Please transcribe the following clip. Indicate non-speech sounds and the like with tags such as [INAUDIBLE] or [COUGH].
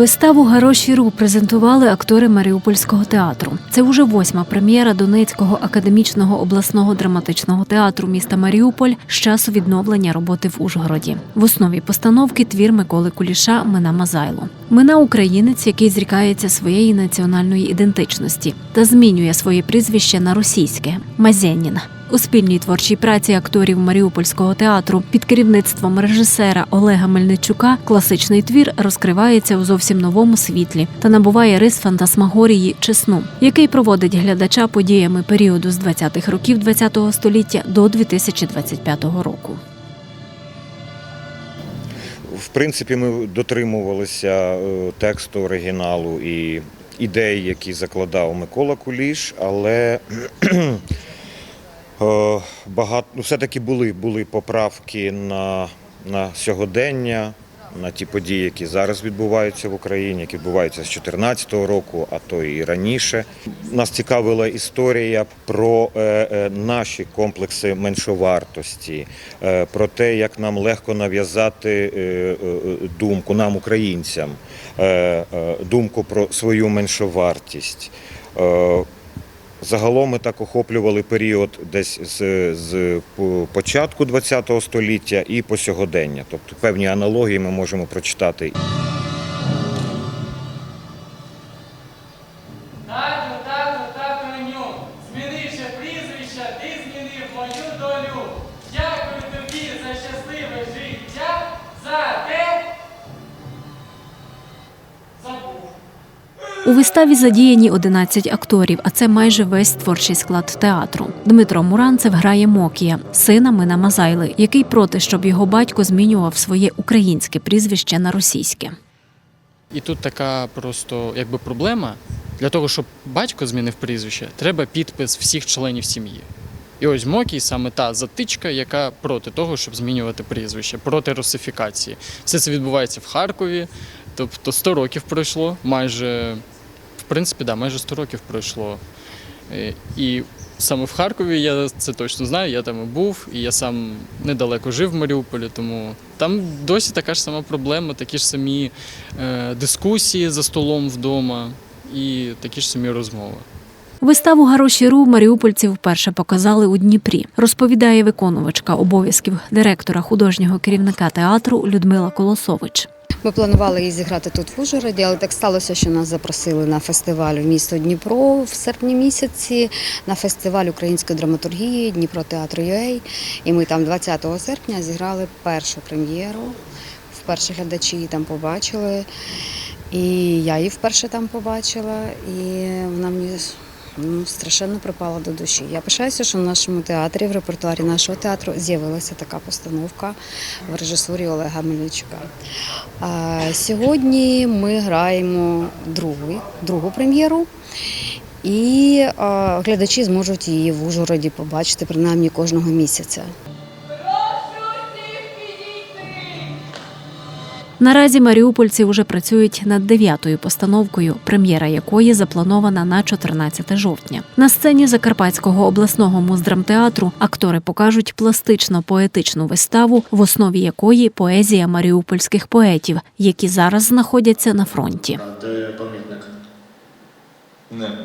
Виставу Гароші Ру презентували актори Маріупольського театру. Це уже восьма прем'єра Донецького академічного обласного драматичного театру міста Маріуполь з часу відновлення роботи в Ужгороді. В основі постановки твір Миколи Куліша Мина Мазайло. Мина українець, який зрікається своєї національної ідентичності та змінює своє прізвище на російське Мазєнін. У спільній творчій праці акторів Маріупольського театру під керівництвом режисера Олега Мельничука класичний твір розкривається у зовсім новому світлі та набуває рис фантасмагорії чи сну, який проводить глядача подіями періоду з 20-х років ХХ століття до 2025 року. В принципі, ми дотримувалися е, тексту оригіналу і ідей, які закладав Микола Куліш, але [CLEARS THROAT] е, багато ну, все-таки були, були поправки на, на сьогодення, на ті події, які зараз відбуваються в Україні, які відбуваються з 2014 року, а то і раніше. Нас цікавила історія про е, е, наші комплекси меншовартості, е, про те, як нам легко нав'язати думку нам, українцям, думку про свою меншовартість. Загалом ми так охоплювали період десь з, з початку ХХ століття і по сьогодення. Тобто певні аналогії ми можемо прочитати. Тату, тату, тату меню. Змінивши прізвище, ти змінив мою долю. Дякую тобі за щасливе життя, за те. Забув. У виставі задіяні 11 акторів, а це майже весь творчий склад театру. Дмитро Муранцев грає Мокія, сина Мина Мазайли, який проти, щоб його батько змінював своє українське прізвище на російське. І тут така просто якби проблема. Для того, щоб батько змінив прізвище, треба підпис всіх членів сім'ї. І ось Мокій саме та затичка, яка проти того, щоб змінювати прізвище, проти русифікації. Все це відбувається в Харкові, тобто 100 років пройшло, майже, в принципі, да, майже 100 років пройшло. Е, І саме в Харкові я це точно знаю, я там і був, і я сам недалеко жив в Маріуполі, тому там досі така ж сама проблема, такі ж самі е, дискусії за столом вдома і такі ж самі розмови. Виставу Гароші Ру маріупольці вперше показали у Дніпрі, розповідає виконувачка обов'язків директора художнього керівника театру Людмила Колосович. Ми планували її зіграти тут в Ужгороді, але так сталося, що нас запросили на фестиваль в місто Дніпро в серпні місяці, на фестиваль української драматургії Дніпро театру UA. І ми там 20 серпня зіграли першу прем'єру. Вперше глядачі її там побачили. І я її вперше там побачила, і вона мені ну, страшенно припала до душі. Я пишаюся, що в нашому театрі, в репертуарі нашого театру з'явилася така постановка в режисурі Олега Мельничука. Сьогодні ми граємо другу, другу прем'єру. І а, глядачі зможуть її в Ужгороді побачити принаймні кожного місяця. Наразі маріупольці вже працюють над дев'ятою постановкою, прем'єра якої запланована на 14 жовтня. На сцені Закарпатського обласного муздрамтеатру актори покажуть пластично поетичну виставу, в основі якої поезія маріупольських поетів, які зараз знаходяться на фронті. Де пам'ятник? Нема.